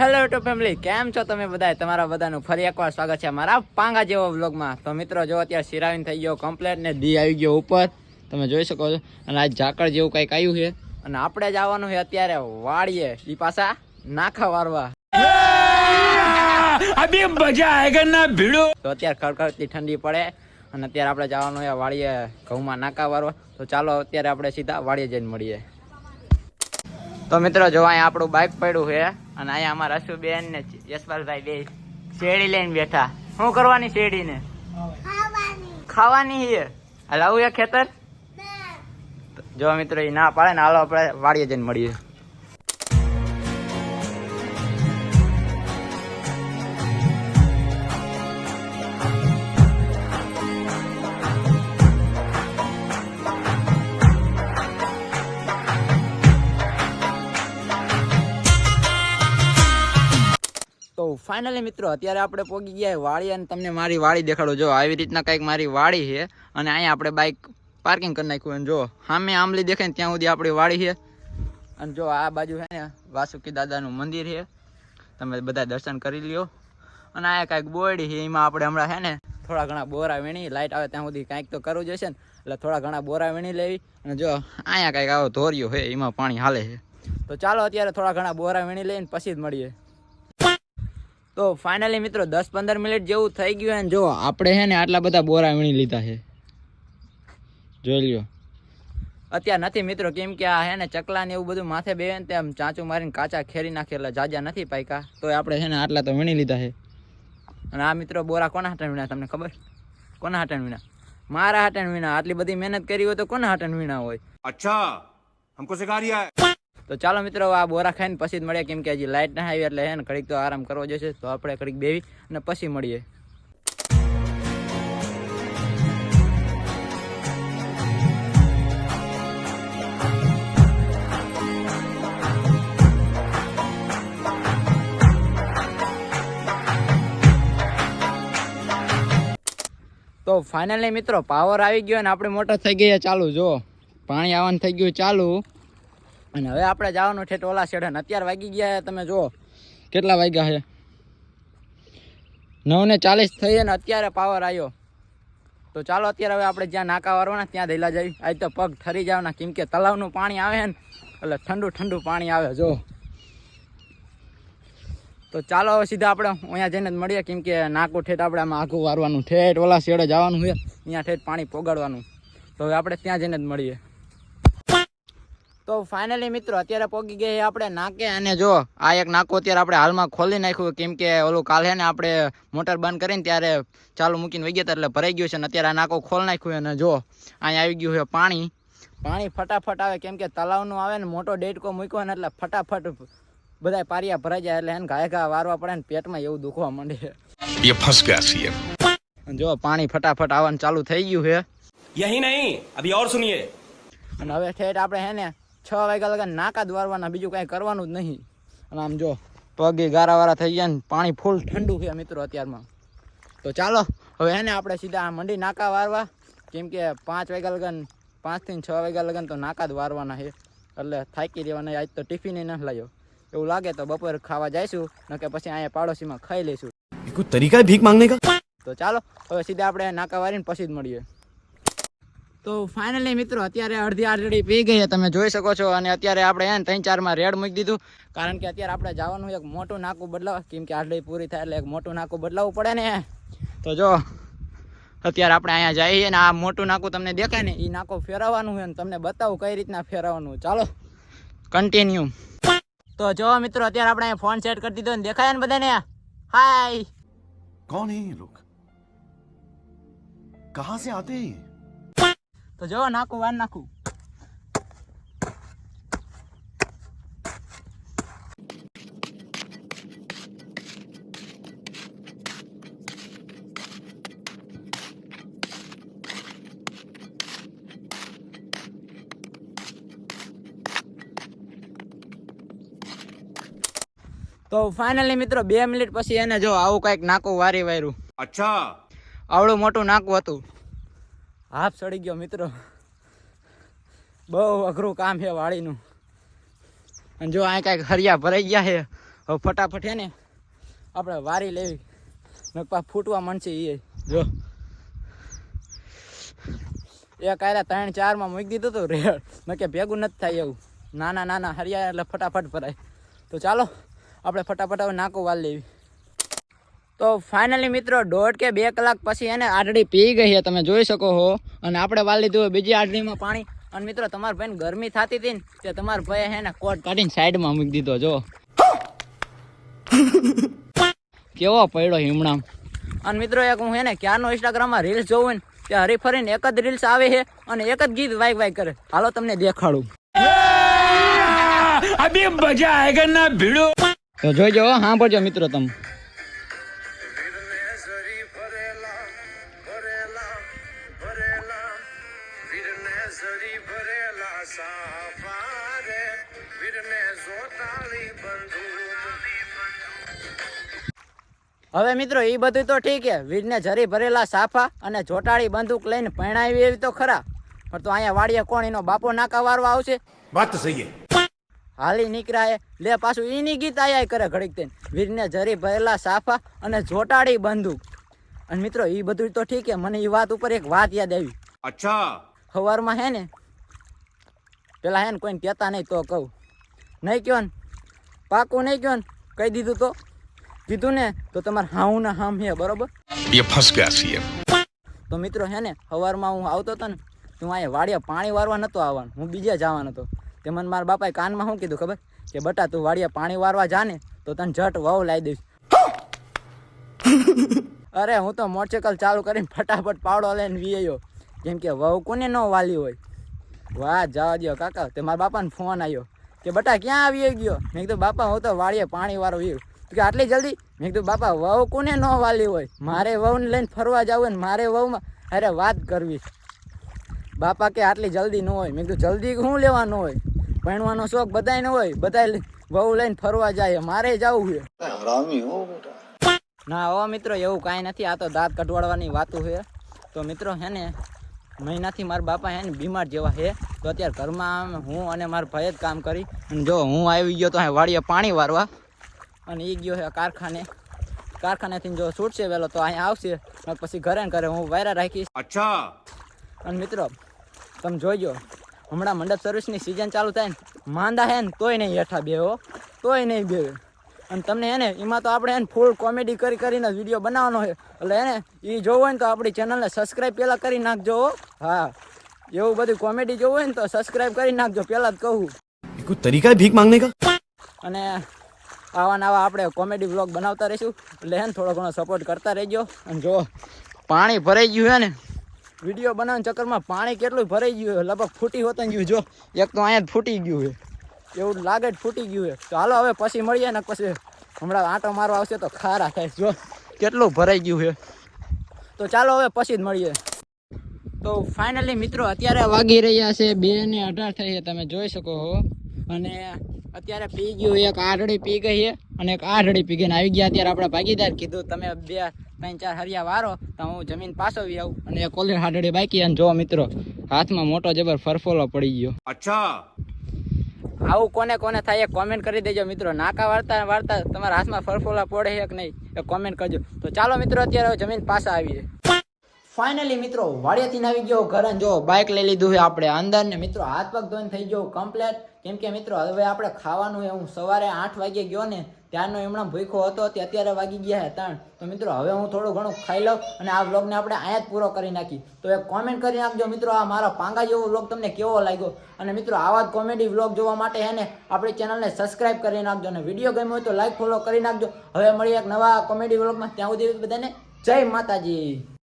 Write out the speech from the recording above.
Hello YouTube family કેમ છો તમે બધા તમારા બધાનું ફરી એકવાર સ્વાગત છે મારા પાંગા જેવો વ્લોગમાં તો મિત્રો જો અત્યારે સિરાવીન થઈ ગયો કમ્પ્લેટ ને દી આવી ગયો ઉપર. તમે જોઈ શકો છો. અને આ ઝાકળ જેવું કંઈક આવ્યું છે. અને આપણે જ આવવાનું છે અત્યારે વાળીએ એ પાછા નાખા વારવા. ભીડો? તો અત્યારે ખડખડતી ઠંડી પડે. અને અત્યારે આપણે જવાનું છે વાળીએ ઘઉંમાં નાકા વારવા. તો ચાલો અત્યારે આપણે સીધા વાળીએ જઈને મળીએ. તો મિત્રો જો અહીંયા આપણું બાઇક પડ્યું છે અને અહીંયા અમારા અશુબેન ને યશપાલભાઈ બે શેરડી લઈને બેઠા. શું કરવાની શેરડીને? ખાવાની છે. હાલ આવું છે ખેતર? જો મિત્રો એ ના પાડે ને હાલો આપણે વાડીએ જઈને મળીએ. ફાઇનલી મિત્રો, અત્યારે આપણે પોગી ગયા વાળી અને તમને મારી વાળી દેખાડો. જો, આવી રીતના કંઈક મારી વાળી છે અને અહીંયા આપણે બાઇક પાર્કિંગ કરી નાખ્યું અને જો, સામે આંબલી દેખાય ને ત્યાં સુધી આપણી વાળી છે. અને જો, આ બાજુ છે ને વાસુકી દાદાનું મંદિર છે. તમે બધા દર્શન કરી લ્યો. અને આ કાંઈક બોરડી છે, એમાં આપણે હમણાં છે ને થોડા ઘણા બોરા વીણી લાઇટ આવે ત્યાં સુધી કાંઈક તો કરવું જોઈશે ને. એટલે થોડા ઘણા બોરા વીણી લેવી. અને જો, અહીંયા કાંઈક આવો ધોર્યો છે, એમાં પાણી હાલે છે. તો ચાલો, અત્યારે થોડા ઘણા બોરા વીણી લઈને પછી જ મળીએ. તો ફાઇનલી મિત્રો દસ પંદર મિનિટ જેવું થઈ ગયું અને જો આપણે છે ને આટલા બધા બોરા વીણી લીધા છે. જોઈ લ્યો. અત્યારે નથી મિત્રો, કેમ કે આ હે ને ચકલા ને એવું બધું માથે બે ને તેમ ચાંચું મારીને કાચા ખેરી નાખે એટલે જાજા નથી પાયકા. તો આપણે છે ને આટલા તો વીણી લીધા છે. અને આ મિત્રો બોરા કોના હાટણ વીણા તમને ખબર? કોના હાટણ વીણા મારા હાટણ વીણા આટલી બધી મહેનત કરી હોય તો કોના હાટણ વીણા હોય? અચ્છા હમકો સિખા રહ્યા તો ચાલો મિત્રો, આ બોરા ખાઈને પછી જ મળીએ. કેમ કે હજી લાઇટ ના આવી, એટલે હે ને ઘડીક તો આરામ કરવો જશે. તો આપણે ઘડીક બેવી અને પછી મળીએ. તો ફાઇનલી મિત્રો પાવર આવી ગયો અને આપણે મોટર થઈ ગઈ ચાલુ. જો, પાણી આવવાનું થઈ ગયું ચાલુ. અને હવે આપણે જવાનું છે ટોલા ને અત્યારે વાગી ગયા તમે જુઓ. કેટલા વાગ્યા છે? નવ ને ચાલીસ થઈ અને અત્યારે પાવર આવ્યો. તો ચાલો અત્યારે હવે આપણે જ્યાં નાકા વારવાના ત્યાં દઈલા જઈ આજ તો પગ ઠરી જવાના કેમ કે તલાવનું પાણી આવે ને, એટલે ઠંડુ ઠંડુ પાણી આવે જો તો ચાલો હવે સીધા આપણે અહીંયા જઈને જ મળીએ, કેમ કે નાકું ઠેઠ આપણે આમાં આખું વારવાનું ઠેઠ ઓલા શેડે જવાનું છે, અહીંયા ઠેઠ પાણી પોગાડવાનું. તો હવે આપણે ત્યાં જઈને જ મળીએ. તો ફાઇનલી મિત્રો અત્યારે પોગી ગયા આપણે નાકે અને જો આ એક નાકો અત્યારે આપણે હાલમાં ખોલી નાખ્યું. કેમ કે ઓલું કાલે ને આપણે મોટર બંધ કરીને ત્યારે ચાલુ મૂકીને વહી ગયા એટલે ભરાઈ ગયું છે અને અત્યારે આ નાકો ખોલ નાખ્યું અને જો અહીંયા આવી ગયું છે પાણી. પાણી ફટાફટ આવે કેમ કે તલાવનું આવે ને મોટો ડેટકો મૂક્યો ને એટલે ફટાફટ બધા પારિયા ભરાઈ જાય એટલે એને ઘાય ઘા વારવા પડે ને પેટમાં એવું દુખવા માંડે. જો પાણી ફટાફટ આવવાનું ચાલુ થઈ ગયું છે. યહી નહીં અભી ઓર સુનિયે અને હવે ઠેઠ આપણે હે ને છ વાગ્યા લગા નાકા દ્વારવાના બીજું કાંઈ કરવાનું જ નહીં. અને આમ જો પગે ગારાવાળા થઈ ગયા ને પાણી ફૂલ ઠંડુ છે મિત્રો અત્યારમાં. તો ચાલો હવે એને આપણે સીધા મંડી નાકા વારવા. કેમ કે પાંચ વાગ્યા લગન પાંચથી છ વાગ્યા લગન તો નાકા જ વારવાના છે. એટલે થાકી દેવાના આજ તો ટિફિન ન લાવ્યો એવું લાગે તો બપોર ખાવા જઈશું ન કે પછી અહીંયા પાડોશીમાં ખાઈ લઈશું. તરીકા ભીખ માંગને તો ચાલો હવે સીધા આપણે નાકા વારીને પછી જ મળીએ. તો ફાઇનલી મિત્રો, અત્યારે અડધી આરડી પી ગઈ તમે જોઈ શકો છો. અને અત્યારે આપણે એને ત્રણ ચારમાં રેડ મૂકી દીધું. કારણ કે અત્યારે આપણે જવાનું એક મોટું નાકું બદલાવ. કેમ કે આરડી પૂરી થાય એટલે એક મોટું નાકું બદલાવવું પડે ને. તો જો, અત્યારે આપણે અહીંયા જઈએ ને આ મોટું નાકું તમને દેખાય ને એ નાકું ફેરવવાનું હોય ને તમને બતાવું કઈ રીતના ફેરવવાનું. ચાલો કન્ટિન્યુ તો જો મિત્રો, અત્યારે આપણે અહીંયા ફોન સેટ કરી દીધો ને, દેખાય ને બધાને? હાય કોણ હે લોક કહા સે આતે હે તો જો નાખું વાર નાખું. તો ફાઇનલી મિત્રો બે મિનિટ પછી એને જો આવું કંઈક નાકું વારી વાર્યું. અચ્છા. આવડું મોટું નાકું હતું. હાફ ચડી ગયો મિત્રો. બહુ અઘરું કામ છે વાડીનું. અને જો અહીં કાંઈક હરિયા ભરાઈ ગયા છે, હવે ફટાફટ છે ને આપણે વારી લેવી. નકપા ફૂટવા માંડશે એ જો. એ કાયરા ત્રણ ચારમાં મૂકી દીધું હતું રેડ. મેં કે ભેગું નથી થાય એવું. નાના નાના હરિયા એટલે ફટાફટ ભરાય. તો ચાલો, આપણે ફટાફટ હવે નાકો વાલ લેવી. તો ફાઇનલી મિત્રો દોઢ કે બે કલાક પછી એને આડડી પી ગઈ છે તમે જોઈ શકો હો અને આપણે વાળ લીધું બીજી આડડીમાં પાણી. અને મિત્રો તમારા ભાઈ ગરમી થતી હતી ને તે તમારા ભાઈ હે ને કોટ કાઢીને સાઈડમાં મૂકી દીધો જો. કેવો પડ્યો હિમણામ. અને મિત્રો એક હું હે ને ક્યારનો ઇન્સ્ટાગ્રામમાં રીલ્સ જોઉં ને તે હરીફરીને એક જ રીલ્સ આવે છે અને એક જ ગીત વાઈક વાઈક કરે. હાલો તમને દેખાડું. અભી મજા આયગા ના ભીડો. તો જોઈજો હા પડજો મિત્રો તમે. સાફારે વીરને જોતાળી બંદૂક હવે મિત્રો એ બધું તો ઠીક છે. વીરને જરી ભરેલા સાફા અને જોટાળી બંદૂક લઈને ભણાવી એવી તો ખરા. પણ તો અહીંયા વાડીએ કોણ એનો બાપો નાકા વારવા આવશે? વાત સહી હાલી નીકળાય. લે પાછું એની ગીત આયા કરે ઘડીક થઈને વીરને જરી ભરેલા સાફા અને જોટાળી બંદૂક. અને મિત્રો એ બધું તો ઠીક છે. મને એ વાત ઉપર એક વાત યાદ આવી. અચ્છા. સવારમાં હે ને પેલા હે ને કોઈને કહેતા નહીં તો કહું. નહીં કહો ને પાકું નહીં કહો ને કહી દીધું તો. કીધું ને તો તમારે હાઉ ને હામ હે બરોબર? તો મિત્રો હે ને સવારમાં હું આવતો હતો ને હું અહીંયા વાડિયા પાણી વારવા નહોતો આવવાનું. હું બીજે જવાનો હતો. તે મારા બાપાએ કાનમાં શું કીધું ખબર? કે બટા તું વાડિયા પાણી વારવા જા ને તો તને જટ વાવ લાવી દઈશ. અરે હું તો મોટરસાઇકલ ચાલુ કરીને ફટાફટ પાવડો લઈને વીયો કેમ કે વહુ કોને ન વાલી હોય? વાહ જવા દો કાકા. તે મારા બાપાને ફોન આવ્યો કે બટા ક્યાં આવી ગયો? મેં કીધું બાપા હું તો વાળીએ પાણી વાળો આવ્યું કે આટલી જલ્દી? મેં કીધું બાપા વહુ કોને ન વાલી હોય? મારે વહુને લઈને ફરવા જવું હોય ને મારે વહુમાં અરે વાત કરવી બાપા કે આટલી જલ્દી ન હોય. મેં કીધું જલ્દી શું લેવાનું હોય? ભણવાનો શોખ બધાય ન હોય બધા વહુ લઈને ફરવા જાય મારે જવું છે. ના હો મિત્રો એવું કાંઈ નથી. આ તો દાંત કટવાડવાની વાતું છે. તો મિત્રો હે ને મહિનાથી મારા બાપા હે બીમાર જેવા છે તો અત્યારે ઘરમાં હું અને મારા ભાઈ જ કામ કરી. અને જો હું આવી ગયો તો અહીં વાડીએ પાણી વારવા. અને એ ગયો છે કારખાને. કારખાનેથી જો છૂટશે વહેલો તો અહીંયા આવશે. પછી ઘરે ઘરે હું વાયરા રાખીશ. અચ્છા. અને મિત્રો તમે જોઈજો હમણાં મંડપ સર્વિસની સિઝન ચાલુ થાય ને માંદા હે ને તોય નહીં હેઠા બેહો તોય નહીં બેહો. અને તમને એને એમાં તો આપણે એને ફૂલ કોમેડી કરી કરીને વીડિયો બનાવવાનો છે. એટલે એને એ જોવું હોય ને તો આપણી ચેનલને સબસ્ક્રાઈબ પહેલાં કરી નાખજો હા. એવું બધું કોમેડી જોવું હોય ને તો સબસ્ક્રાઈબ કરી નાખજો પહેલાં જ કહું. કોઈ તરીકા ભીખ માંગને કા? અને આવા નવા આપણે કોમેડી બ્લોગ બનાવતા રહીશું. એટલે એને થોડો ઘણો સપોર્ટ કરતા રહેજો. અને જો પાણી ભરાઈ ગયું હે ને. વીડિયો બનાવવાના ચક્કરમાં પાણી કેટલું ભરાઈ ગયું લગભગ ફૂટી હોતા ગયું જો એક તો અહીંયા જ ફૂટી ગયું છે. એવું લાગે જ ફૂટી ગયું છે. ચાલો હવે પછી મળીએ ને પછી હમણાં આંટો મારવા આવશે તો ખારા થાય. જો કેટલું ભરાઈ ગયું છે. તો ચાલો હવે પછી જ મળીએ. તો ફાઇનલી મિત્રો અત્યારે વાગી રહ્યા છે બે ને અઢાર થઈ છે. તમે જોઈ શકો છો અને અત્યારે પી ગયું એક આઢળી પી ગઈ છે અને એક આઢળી પી ગઈને આવી ગયા. અત્યારે આપણે ભાગીદાર કીધું, તમે બે, ત્રણ, ચાર હરિયા વારો, તો હું જમીન પાછો આવી આવું. અને એક કોલી હાડળી બાકી અને જો મિત્રો, હાથમાં મોટો જબર ફરફોલો પડી ગયો. અચ્છા. આવું કોને કોને થાય એ કોમેન્ટ કરી દેજો મિત્રો. નાકા વાર્તા વાર્તા તમારા હાથમાં ફરફોલા પડે કે નહીં એ કોમેન્ટ કરજો. તો ચાલો મિત્રો, અત્યારે જમીન પાછા આવીએ ફાઇનલી મિત્રો વાડિયાથી આવી ગયો ઘરે જો બાઇક લઈ લીધું છે આપણે. અંદર ને મિત્રો, હાથ પગ ધોઈને થઈ ગયો કમ્પ્લેટ કેમ કે મિત્રો, હવે આપણે ખાવાનું હું સવારે આઠ વાગે ગયો ને ત્યારનો હમણાં ભૂખો હતો, તે અત્યારે વાગી ગયા ત્રણ. તો મિત્રો, હવે હું થોડું ઘણું ખાઈ લઉં અને આ વ્લોગને આપણે અહીંયા જ પૂરો કરી નાખી. તો એક કોમેન્ટ કરી નાખજો મિત્રો, આ મારા પાંગા જેવો વ્લોગ તમને કેવો લાગ્યો? અને મિત્રો, આવા જ કોમેડી વ્લોગ જોવા માટે હે ને, આપણી ચેનલને સબસ્ક્રાઇબ કરી નાખજો અને વીડિયો ગમ્યો હોય તો લાઈક ફોલો કરી નાખજો. હવે મળીએ એક નવા કોમેડી વ્લોગમાં. ત્યાં સુધી બધાને જય માતાજી.